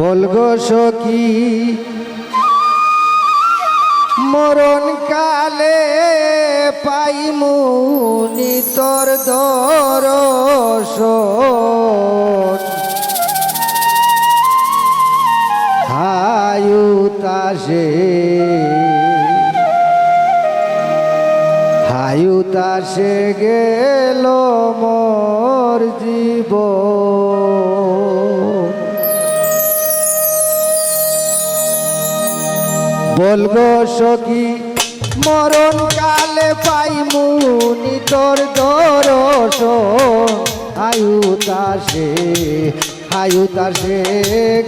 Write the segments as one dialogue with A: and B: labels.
A: বলগো সখী মরণ কালে পাইমু নিতর দরস হায়ুতাসে হায়ুতাসে গেল মোর জীবন। বলব সখী, মরণ কালে পাইমু নিতর দরস। আয়ুতাসে হায়ুতাসে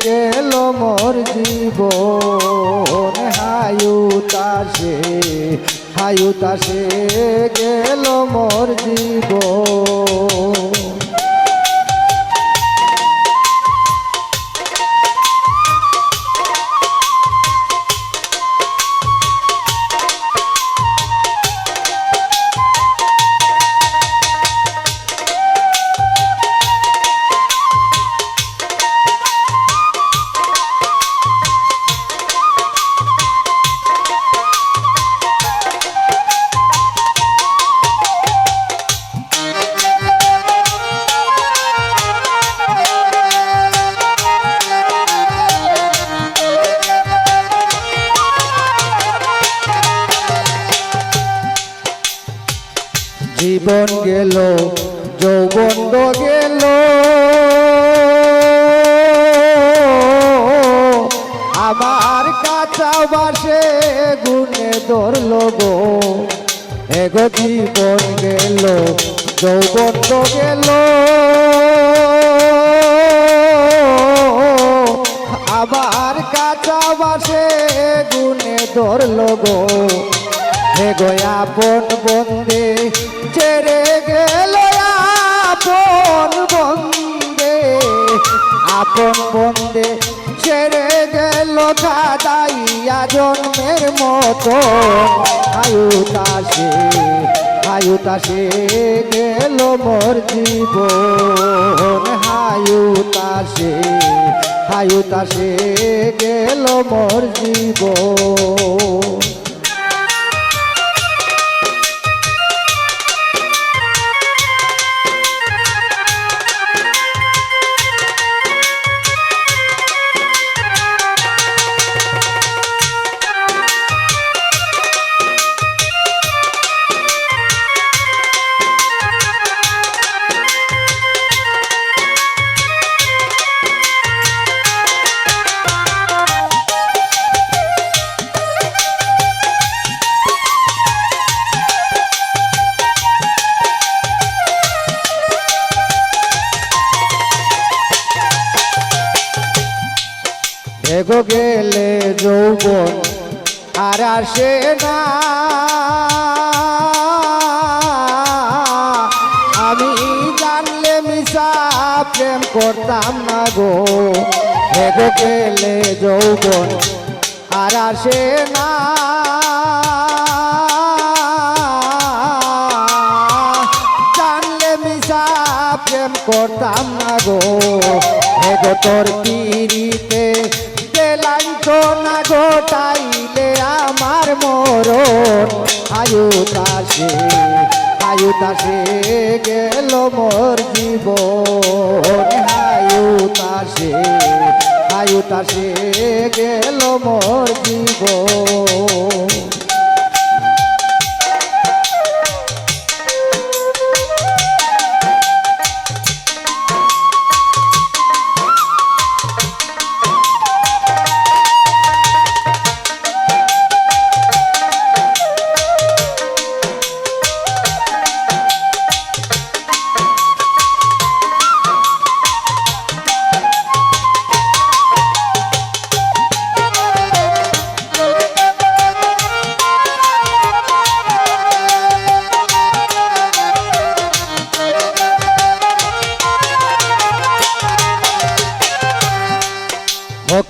A: গেল মোর জীবন। হায়ুতাসে হায়ুতাসে গেল মোর জীবন। জীবন গেল, যৌবন গেল। আমার কাঁচা বাসে গুনে ধরল গো। এগো জীবন গেল, যৌবন গেল। আবার কাঁচা বাসে গুনে ধরল গো। হে গোয়াপন বন্দে ছেড়ে গেল আপন বন্দে আপন বন্দে ছেড়ে গেল দাদাইয়া জন্মের মতো। আয়ুতাসে আয়ুতাসে গেল মোর জীবন। হায়ুতাসে হায়ুতাসে গেল মোর জীবন। এগো গেলে যৌবন, আর আসে না। আমি জানলে মিশা প্রেম করতাম না গো। এগো গেলে যৌবন, আর আসে না। প্রেম করতাম না গো। এগো তোর পিড়িতে দেলাইতো ঘটাইলে আমার মরণ। আয়ুতাসে আয়ুতাসে গেল মোর জীবন। আয়ুতাসে আয়ুতাসে গেল মোর জীবন।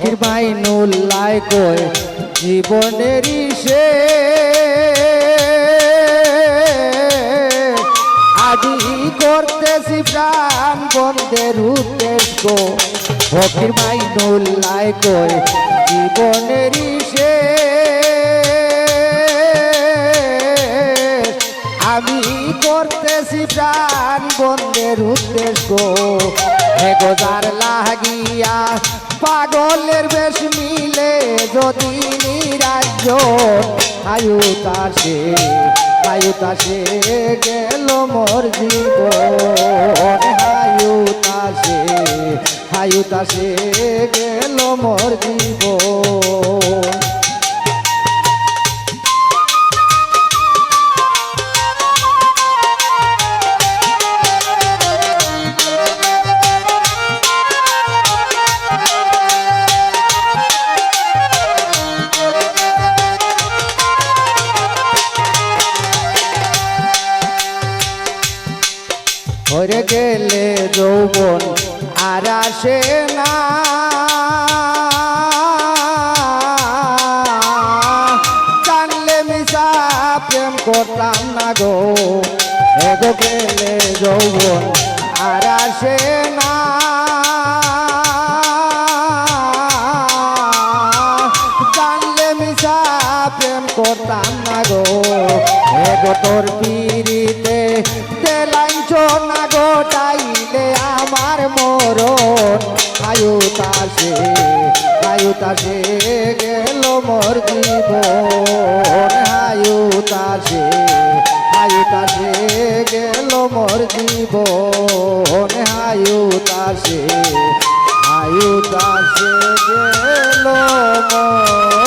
A: ফকির বাইনুল্লাই কয়, জীবনেরই সে আদি করতেছি প্রাণ বন্ধের উদ্দেশ্য ফকির মাইনুল্লাই কই জীবনেরই সে আমি করতেছি প্রাণ বন্ধের উদ্দেশ্য এগোদার লাগিয়া পাগলের বেশ মিলে যদি রাজ্য আয়ু তাসে গেল মোর জীবন। আয়ু তাসে গেল মোর জীবন। গেলে যৌবন আর আসে না। জানলে মিশা প্রেম করতাম না গো। এগো গেলে যৌবন আর আসে না। জানলে মিশা প্রেম করতাম না গো। এগো তোর পিড়িতে দেলাইছ তাইলে আমার মরণ। আয়ুতাসে আয়ুতাসে গেল মোর জীবন। আয়ুতাসে আয়ুতাসে গেল মোর জীবন। আয়ুতাসে আয়ুতাসে গেল মোর